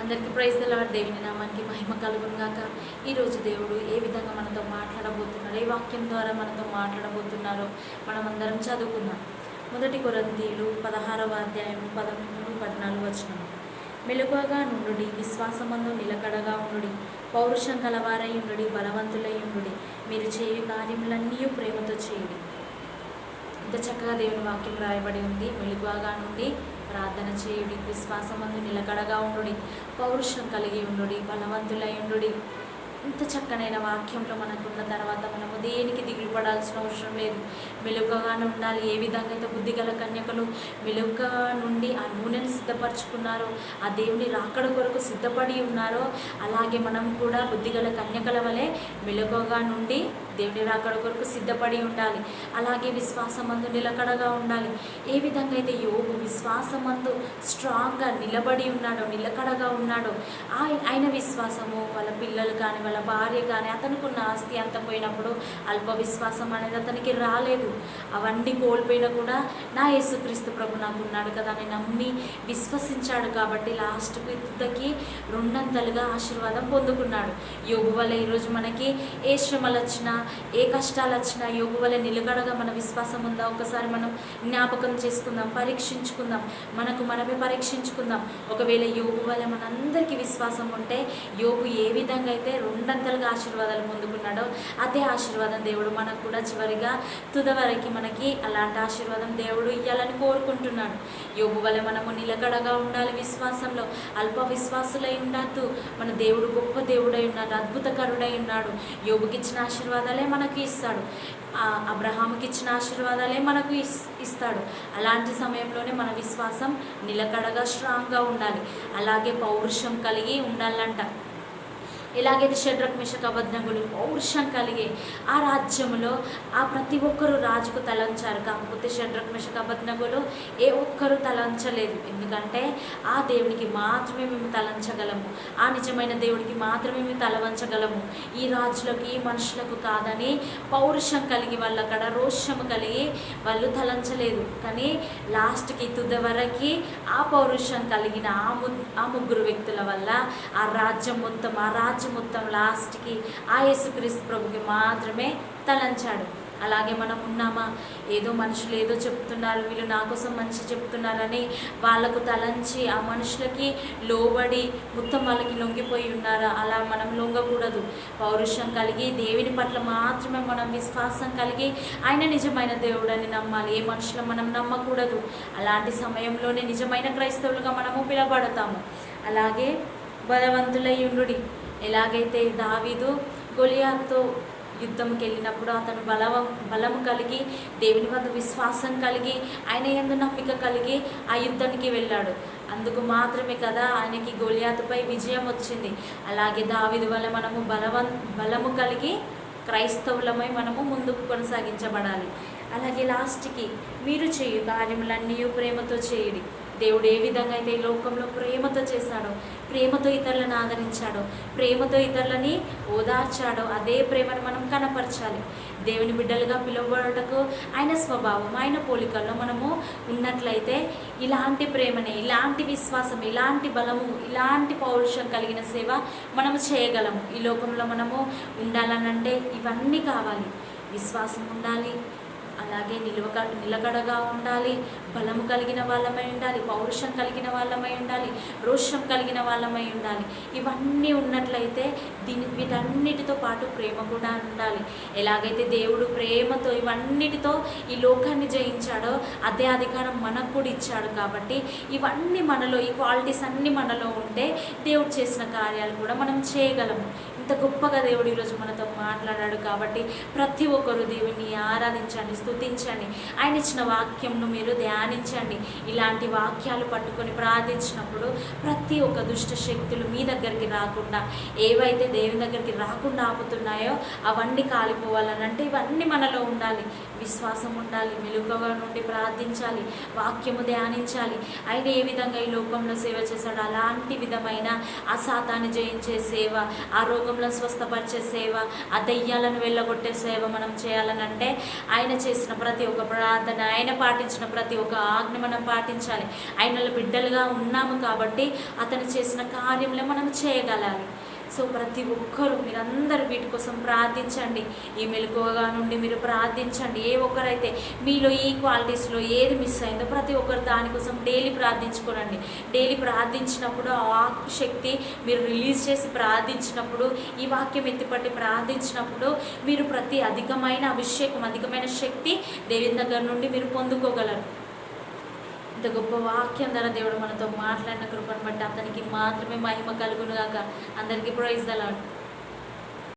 అందరికీ praise lord దేవుని నామానికి మహిమ కలుగునుగాక. ఈరోజు దేవుడు ఏ విధంగా మనతో మాట్లాడబోతున్నాడు ఏ వాక్యం ద్వారా మనతో మాట్లాడబోతున్నారో మనం అందరం చదువుకుందాం. మొదటి కొరంతీలు పదహారవ అధ్యాయం పదమూడు పద్నాలుగు వచనం. మెలుగుగా నుండుడి విశ్వాసమందు నిలకడగా ఉండుడి పౌరుషం కలవారై ఉండుడి బలవంతులై ఉండుడి మీరు చేయు కార్యములన్నీ ప్రేమతో చేయుడి. ఇంత చక్కగా దేవుని వాక్యం రాయబడి ఉంది. మెలుగుగా నుండి ప్రార్థన చేయుడి విశ్వాసమందు నిలకడగా ఉండుడి పౌరుషం కలిగి ఉండుడి బలవంతులై ఉండుడి. ఇంత చక్కనైన వాక్యంలో మనకున్న తర్వాత మనము దేనికి దిగులు పడాల్సిన అవసరం లేదు. మెలుకగానే ఉండాలి. ఏ విధంగా అయితే బుద్ధిగల కన్యకలు మెలుగుగా నుండి ఆ నూనెను సిద్ధపరచుకున్నారో ఆ దేవుని రాకడ కొరకు సిద్ధపడి ఉన్నారో అలాగే మనం కూడా బుద్ధిగల కన్యకల వలె మెలుకగా నుండి దేవుని రాకడ కొరకు సిద్ధపడి ఉండాలి. అలాగే విశ్వాసమందు నిలకడగా ఉండాలి. ఏ విధంగా అయితే యోగు విశ్వాసమందు స్ట్రాంగ్గా నిలబడి ఉన్నాడో నిలకడగా ఉన్నాడో ఆయన విశ్వాసము వాళ్ళ పిల్లలు కానీ వాళ్ళ భార్య కానీ అతనుకున్న ఆస్తి అంత పోయినప్పుడు అల్ప విశ్వాసం అనేది అతనికి రాలేదు. అవన్నీ కోల్పోయినా కూడా నా యేసుక్రీస్తు ప్రభు నాకు ఉన్నాడు కదా అని నమ్మి విశ్వసించాడు కాబట్టి లాస్ట్ తుదకి రెండంతలుగా ఆశీర్వాదం పొందుకున్నాడు. యోగు వల్ల ఈరోజు మనకి ఏ శ్రమలు వచ్చినా ఏ కష్టాలు వచ్చినా యోగు వల్ల నిలకడగా మన విశ్వాసం ఉందా? ఒకసారి మనం జ్ఞాపకం చేసుకుందాం పరీక్షించుకుందాం మనకు మనమే పరీక్షించుకుందాం. ఒకవేళ యోగు వల్ల మనందరికీ విశ్వాసం ఉంటే యోగు ఏ విధంగా అయితే రెండంతలుగా ఆశీర్వాదాలు పొందుకున్నాడో అదే ఆశీర్వాదం దేవుడు మనకు కూడా చివరిగా తుదవరకి మనకి అలాంటి ఆశీర్వాదం దేవుడు ఇవ్వాలని కోరుకుంటున్నాడు. యోగు వల్ల మనము నిలకడగా ఉండాలి విశ్వాసంలో. అల్ప విశ్వాసులై ఉండద్దు. మన దేవుడు గొప్ప దేవుడై ఉన్నాడు అద్భుతకరుడై ఉన్నాడు. యోగుకి ఇచ్చిన ఆశీర్వాదాలే మనకి ఇస్తాడు. అబ్రహాంకి ఇచ్చిన ఆశీర్వాదాలే మనకు ఇస్- ఇస్తాడు. అలాంటి సమయంలోనే మన విశ్వాసం నిలకడగా స్ట్రాంగ్గా ఉండాలి. అలాగే పౌరుషం కలిగి ఉండాలంట. ఎలాగైతే షడ్రక్ మిషక అబద్ధములు పౌరుషం కలిగి ఆ రాజ్యంలో ఆ ప్రతి ఒక్కరు రాజుకు తలంచారు. కాకపోతే షడ్రక్ మిషక అబద్ధములు ఏ ఒక్కరు తలంచలేదు. ఎందుకంటే ఆ దేవునికి మాత్రమే మేము తలంచగలము. ఆ నిజమైన దేవుడికి మాత్రమే మేము తలవంచగలము. ఈ రాజులకు ఈ మనుషులకు కాదని పౌరుషం కలిగి వాళ్ళు అక్కడ రోషము కలిగి వాళ్ళు తలంచలేదు. కానీ లాస్ట్కి తుద వరకు ఆ పౌరుషం కలిగిన ఆ ఆ ముగ్గురు వ్యక్తుల వల్ల ఆ రాజ్యం మొత్తం ఆ రాజ్యం మొత్తం లాస్ట్కి ఆ యేసుక్రీస్తు ప్రభుకి మాత్రమే తలంచాడు. అలాగే మనం ఉన్నామా? ఏదో మనుషులు ఏదో చెప్తున్నారు వీళ్ళు నా కోసం మంచి చెప్తున్నారని వాళ్ళకు తలంచి ఆ మనుషులకి లోబడి మొత్తం వాళ్ళకి లొంగిపోయి ఉన్నారా? అలా మనం లొంగకూడదు. పౌరుషం కలిగి దేవుని పట్ల మాత్రమే మనం విశ్వాసం కలిగి ఆయన నిజమైన దేవుడని నమ్మాలి. ఏ మనుషులు మనం నమ్మకూడదు. అలాంటి సమయంలోనే నిజమైన క్రైస్తవులుగా మనము పిలబడతాము. అలాగే బలవంతులై ఉండుడి. ఎలాగైతే దావీదు గొలియాతో యుద్ధంకి వెళ్ళినప్పుడు అతను బలవం బలం కలిగి దేవుని వద్ద విశ్వాసం కలిగి ఆయన ఎందు నమ్మిక కలిగి ఆ యుద్ధానికి వెళ్ళాడు. అందుకు మాత్రమే కదా ఆయనకి గొలియాతుపై విజయం వచ్చింది. అలాగే దావిది వల్ల మనము బలవం బలము కలిగి క్రైస్తవులమై మనము ముందుకు కొనసాగించబడాలి. అలాగే లాస్ట్కి మీరు చేయు కార్యములన్నీ ప్రేమతో చేయుడి. దేవుడు ఏ విధంగా అయితే ఈ లోకంలో ప్రేమతో చేశాడో ప్రేమతో ఇతరులను ఆదరించాడో ప్రేమతో ఇతరులని ఓదార్చాడో అదే ప్రేమను మనం కనపరచాలి. దేవుని బిడ్డలుగా పిలువబడటకు ఆయన స్వభావం ఆయన పోలికల్లో మనము ఉన్నట్లయితే ఇలాంటి ప్రేమనే ఇలాంటి విశ్వాసం ఇలాంటి బలము ఇలాంటి పౌరుషం కలిగిన సేవ మనము చేయగలము. ఈ లోకంలో మనము ఉండాలనంటే ఇవన్నీ కావాలి. విశ్వాసం ఉండాలి. అలాగే నిలువక నిలకడగా ఉండాలి. బలము కలిగిన వాళ్ళమై ఉండాలి. పౌరుషం కలిగిన వాళ్ళమై ఉండాలి. రోషం కలిగిన వాళ్ళమై ఉండాలి. ఇవన్నీ ఉన్నట్లయితే దీని వీటన్నిటితో పాటు ప్రేమ కూడా ఉండాలి. ఎలాగైతే దేవుడు ప్రేమతో ఇవన్నిటితో ఈ లోకాన్ని జయించాడో అదే అధికారం మనకు కూడా ఇచ్చాడు కాబట్టి ఇవన్నీ మనలో ఈ క్వాలిటీస్ అన్నీ మనలో ఉంటే దేవుడు చేసిన కార్యాలు కూడా మనం చేయగలము. ఇంత గొప్పగా దేవుడు ఈరోజు మనతో మాట్లాడాడు కాబట్టి ప్రతి ఒక్కరు దేవుని ఆరాధించండి స్తుతించండి. ఆయన ఇచ్చిన వాక్యంను మీరు ధ్యానించండి. ఇలాంటి వాక్యాలు పట్టుకొని ప్రార్థించినప్పుడు ప్రతి ఒక్క దుష్ట శక్తులు మీ దగ్గరికి రాకుండా ఏవైతే దేవుని దగ్గరికి రాకుండా ఆపుతున్నాయో అవన్నీ కాలిపోవాలని అంటే ఇవన్నీ మనలో ఉండాలి. విశ్వాసం ఉండాలి మెలుగవ నుండి ప్రార్థించాలి వాక్యము ధ్యానించాలి. ఆయన ఏ విధంగా ఈ లోకంలో సేవ చేశాడో అలాంటి విధమైన ఆ జయించే సేవ ఆ రోగం రోగులను స్వస్థపరిచే సేవ ఆ దెయ్యాలను వెళ్ళగొట్టే సేవ మనం చేయాలని అంటే ఆయన చేసిన ప్రతి ఒక్క ప్రార్థన ఆయన పాటించిన ప్రతి ఒక్క ఆజ్ఞ మనం పాటించాలి. ఆయనలో బిడ్డలుగా ఉన్నాము కాబట్టి అతను చేసిన కార్యంలో మనం చేయగలాలి. సో ప్రతి ఒక్కరూ మీరందరూ వీటి కోసం ప్రార్థించండి. ఈ మెలకువగా నుండి మీరు ప్రార్థించండి. ఏ ఒక్కరైతే మీలో ఈ క్వాలిటీస్లో ఏది మిస్ అయిందో ప్రతి ఒక్కరు దానికోసం డైలీ ప్రార్థించుకోనండి. డైలీ ప్రార్థించినప్పుడు ఆ శక్తి మీరు రిలీజ్ చేసి ప్రార్థించినప్పుడు ఈ వాక్యం ఎత్తిపట్టి ప్రార్థించినప్పుడు మీరు ప్రతి అధికమైన అభిషేకం అధికమైన శక్తి దేవుని దగ్గర నుండి మీరు పొందుకోగలరు. ఇంత గొప్ప వాక్యం ద్వారా దేవుడు మనతో మాట్లాడిన కృపను బట్టి అతనికి మాత్రమే మహిమ కలుగునుగాక. అందరికీ ప్రైజ్ దలాడు